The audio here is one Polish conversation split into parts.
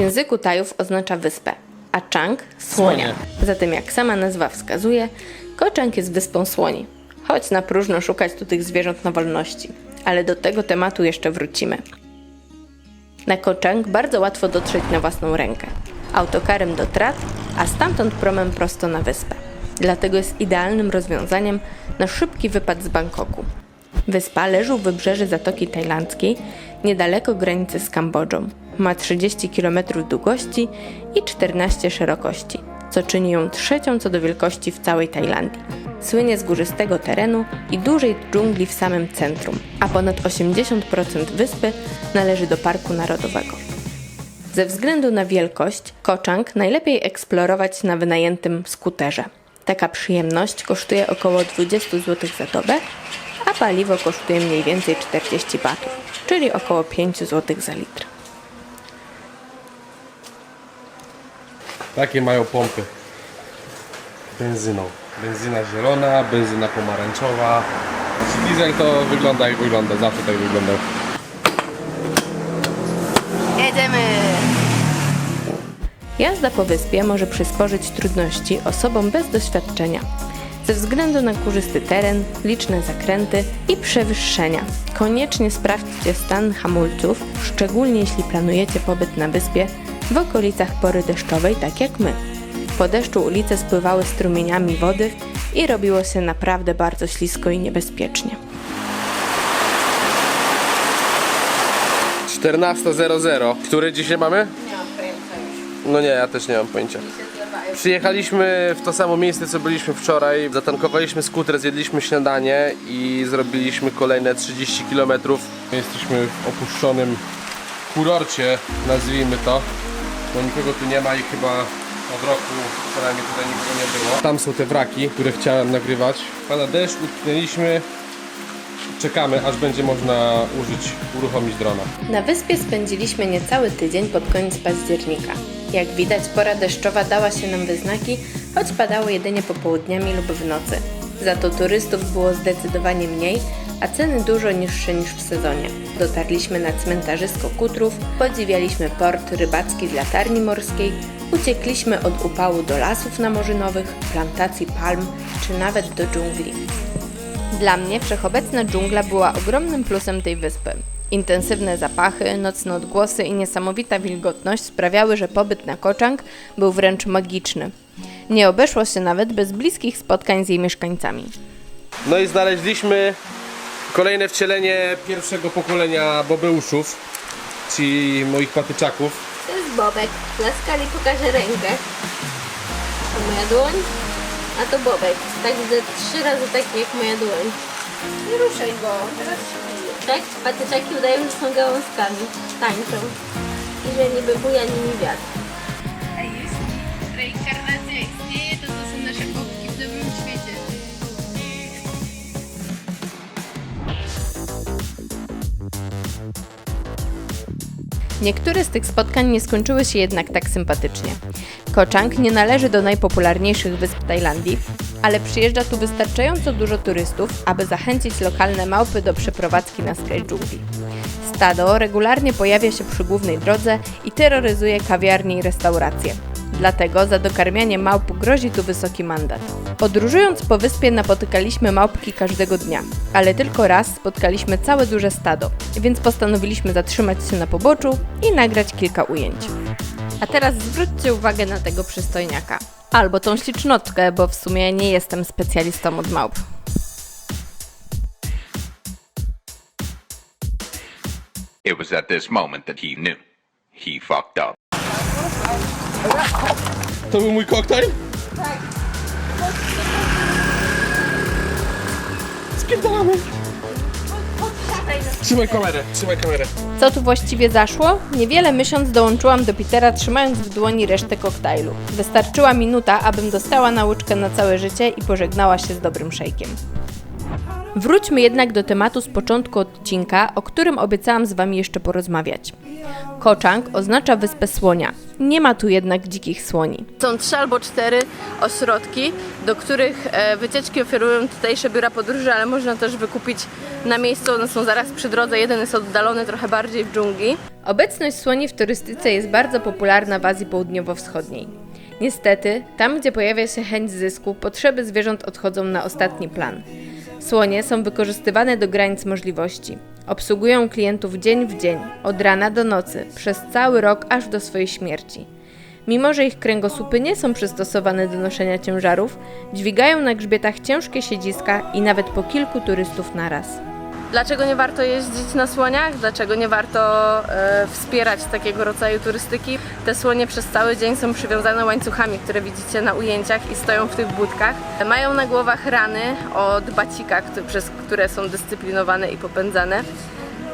Języku Tajów oznacza wyspę, a Chang słonia. Zatem jak sama nazwa wskazuje, Ko Chang jest wyspą słoni. Choć na próżno szukać tu tych zwierząt na wolności. Ale do tego tematu jeszcze wrócimy. Na Ko Chang bardzo łatwo dotrzeć na własną rękę. Autokarem do Trat, a stamtąd promem prosto na wyspę. Dlatego jest idealnym rozwiązaniem na szybki wypad z Bangkoku. Wyspa leży u wybrzeży Zatoki Tajlandzkiej, niedaleko granicy z Kambodżą. Ma 30 km długości i 14 szerokości, co czyni ją trzecią co do wielkości w całej Tajlandii. Słynie z górzystego terenu i dużej dżungli w samym centrum, a ponad 80% wyspy należy do Parku Narodowego. Ze względu na wielkość, Koczang najlepiej eksplorować na wynajętym skuterze. Taka przyjemność kosztuje około 20 zł za dobę, a paliwo kosztuje mniej więcej 40 batów, czyli około 5 zł za litr. Takie mają pompy. Benzyną. Benzyna zielona, benzyna pomarańczowa. Diesel to wygląda jak wygląda, zawsze tak wyglądał. Jedziemy! Jazda po wyspie może przysporzyć trudności osobom bez doświadczenia. Ze względu na górzysty teren, liczne zakręty i przewyższenia. Koniecznie sprawdźcie stan hamulców, szczególnie jeśli planujecie pobyt na wyspie w okolicach pory deszczowej, tak jak my. Po deszczu ulice spływały strumieniami wody i robiło się naprawdę bardzo ślisko i niebezpiecznie. 14.00. Który dzisiaj mamy? No nie, ja też nie mam pojęcia. Przyjechaliśmy w to samo miejsce, co byliśmy wczoraj. Zatankowaliśmy skuter, zjedliśmy śniadanie i zrobiliśmy kolejne 30 km. Jesteśmy w opuszczonym kurorcie, nazwijmy to. Bo nikogo tu nie ma i chyba od roku co najmniej tutaj nikogo nie było. Tam są te wraki, które chciałem nagrywać. Pada deszcz, utknęliśmy. Czekamy, aż będzie można użyć, uruchomić drona. Na wyspie spędziliśmy niecały tydzień pod koniec października. Jak widać, pora deszczowa dała się nam we znaki, choć padało jedynie popołudniami lub w nocy. Za to turystów było zdecydowanie mniej, a ceny dużo niższe niż w sezonie. Dotarliśmy na cmentarzysko Kutrów, podziwialiśmy port rybacki z latarni morskiej, uciekliśmy od upału do lasów namorzynowych, plantacji palm czy nawet do dżungli. Dla mnie wszechobecna dżungla była ogromnym plusem tej wyspy. Intensywne zapachy, nocne odgłosy i niesamowita wilgotność sprawiały, że pobyt na Koczang był wręcz magiczny. Nie obeszło się nawet bez bliskich spotkań z jej mieszkańcami. No i znaleźliśmy kolejne wcielenie pierwszego pokolenia bobeuszów, czyli moich patyczaków. To jest Bobek. Dla skali pokażę rękę. To moja dłoń, a to Bobek. Także trzy razy taki jak moja dłoń. Nie ruszaj go, teraz się bije. Tak? Patyczaki udają, że są gałązkami. Tańczą. I że niby buja nimi wiatr. A jeśli reinkarnacja Niektóre z tych spotkań nie skończyły się jednak tak sympatycznie. Koczang nie należy do najpopularniejszych wysp Tajlandii, ale przyjeżdża tu wystarczająco dużo turystów, aby zachęcić lokalne małpy do przeprowadzki na skraj dżungli. Stado regularnie pojawia się przy głównej drodze i terroryzuje kawiarnie i restauracje. Dlatego za dokarmianie małp grozi tu wysoki mandat. Podróżując po wyspie napotykaliśmy małpki każdego dnia, ale tylko raz spotkaliśmy całe duże stado, więc postanowiliśmy zatrzymać się na poboczu i nagrać kilka ujęć. A teraz zwróćcie uwagę na tego przystojniaka. Albo tą ślicznotkę, bo w sumie nie jestem specjalistą od małp. It was at this moment that he knew. He fucked up. To był mój koktajl? Spierdalamy! Trzymaj kamerę, trzymaj kamerę. Co tu właściwie zaszło? Niewiele myśląc dołączyłam do Petera trzymając w dłoni resztę koktajlu. Wystarczyła minuta, abym dostała nauczkę na całe życie i pożegnała się z dobrym szejkiem. Wróćmy jednak do tematu z początku odcinka, o którym obiecałam z Wami jeszcze porozmawiać. Koczang oznacza wyspę słonia. Nie ma tu jednak dzikich słoni. Są trzy albo cztery ośrodki, do których e, wycieczki oferują tutejsze biura podróży, ale można też wykupić na miejscu, one są zaraz przy drodze, jeden jest oddalony trochę bardziej w dżungli. Obecność słoni w turystyce jest bardzo popularna w Azji Południowo-Wschodniej. Niestety, tam gdzie pojawia się chęć zysku, potrzeby zwierząt odchodzą na ostatni plan. Słonie są wykorzystywane do granic możliwości. Obsługują klientów dzień w dzień, od rana do nocy, przez cały rok aż do swojej śmierci. Mimo, że ich kręgosłupy nie są przystosowane do noszenia ciężarów, dźwigają na grzbietach ciężkie siedziska i nawet po kilku turystów naraz. Dlaczego nie warto jeździć na słoniach? Dlaczego nie warto e, wspierać takiego rodzaju turystyki? Te słonie przez cały dzień są przywiązane łańcuchami, które widzicie na ujęciach i stoją w tych budkach. Mają na głowach rany od bacika, któ- przez które są dyscyplinowane i popędzane.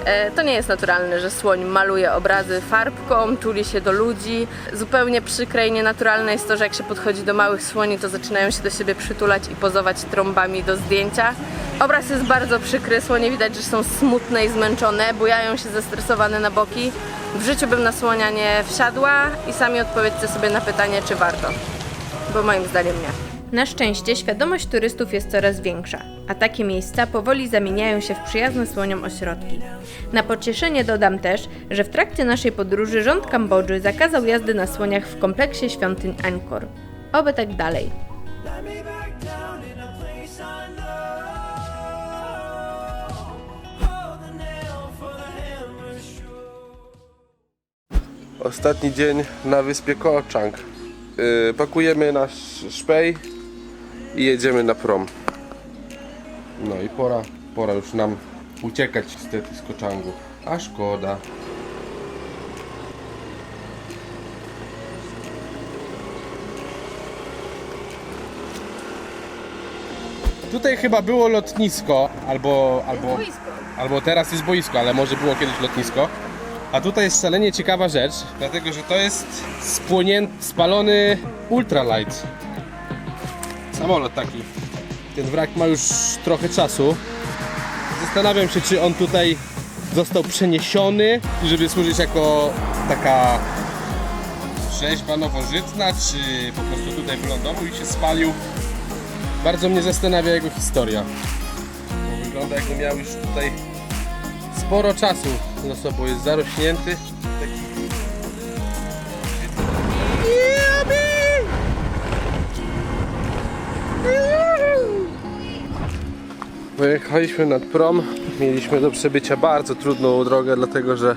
E, To nie jest naturalne, że słoń maluje obrazy farbką, czuli się do ludzi. Zupełnie przykre i nienaturalne jest to, że jak się podchodzi do małych słoni, to zaczynają się do siebie przytulać i pozować trąbami do zdjęcia. Obraz jest bardzo przykry, słonie widać, że są smutne i zmęczone, bujają się zestresowane na boki. W życiu bym na słonia nie wsiadła i sami odpowiedzcie sobie na pytanie, czy warto. Bo moim zdaniem nie. Na szczęście świadomość turystów jest coraz większa, a takie miejsca powoli zamieniają się w przyjazne słoniom ośrodki. Na pocieszenie dodam też, że w trakcie naszej podróży rząd Kambodży zakazał jazdy na słoniach w kompleksie świątyń Angkor. Oby tak dalej. Ostatni dzień na wyspie Kochang. Yy, pakujemy nasz szpej i jedziemy na prom. No i pora, pora już nam uciekać niestety z Kochangu. A szkoda. Tutaj chyba było lotnisko, albo, albo, albo teraz jest boisko, ale może było kiedyś lotnisko. A tutaj jest szalenie ciekawa rzecz, dlatego że to jest spłonięty, spalony ultralight. Samolot taki. Ten wrak ma już trochę czasu. Zastanawiam się, czy on tutaj został przeniesiony, żeby służyć jako taka rzeźba nowożytna, czy po prostu tutaj wylądował i się spalił. Bardzo mnie zastanawia jego historia. Wygląda jakby miał już tutaj sporo czasu za sobą, jest zarośnięty. Pojechaliśmy nad prom, mieliśmy do przebycia bardzo trudną drogę, dlatego że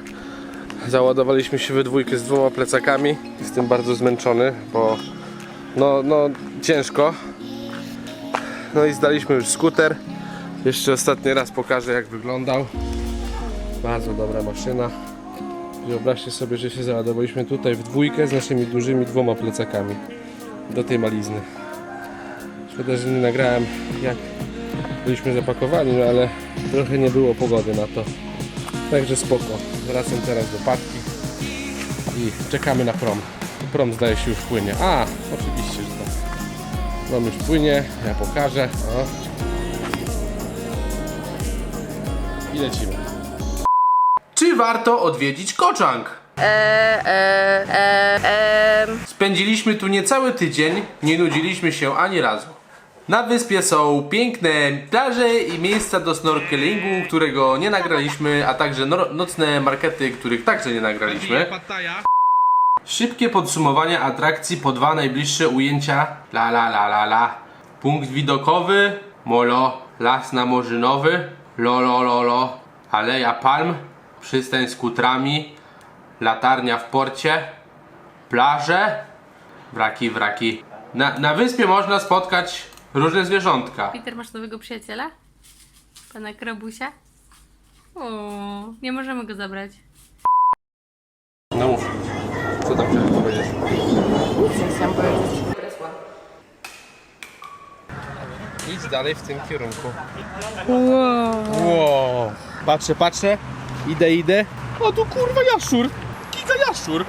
załadowaliśmy się we dwójkę z dwoma plecakami. Jestem bardzo zmęczony, bo no, no ciężko. No i zdaliśmy już skuter. Jeszcze ostatni raz pokażę jak wyglądał. Bardzo dobra maszyna. Wyobraźcie sobie, że się załadowaliśmy tutaj w dwójkę z naszymi dużymi dwoma plecakami do tej malizny. Szkoda, że nie nagrałem jak byliśmy zapakowani, no ale trochę nie było pogody na to. Także spoko. Wracam teraz do patki i czekamy na prom. Prom zdaje się już płynie. A, oczywiście, że tak. Prom już płynie, ja pokażę. O. I lecimy. Czy warto odwiedzić Koczang? Eee, eee, eee, eee. Spędziliśmy tu niecały tydzień, nie nudziliśmy się ani razu. Na wyspie są piękne plaże i miejsca do snorkelingu, którego nie nagraliśmy, a także no- nocne markety, których także nie nagraliśmy. Szybkie podsumowanie atrakcji po dwa najbliższe ujęcia. La la la la la. Punkt widokowy, molo, las namorzynowy, lo lo lo lo, aleja palm, przystań z kutrami, latarnia w porcie, plaże, wraki, wraki. Na, na wyspie można spotkać różne zwierzątka. Peter, masz nowego przyjaciela? Pana Krabusia? O, nie możemy go zabrać. No mów, co tam chciałeś powiedzieć? Idź dalej w tym kierunku. Wow. wow. Patrzę, patrzę. Idę, idę. O tu kurwa jaszczur. Giga jaszczur.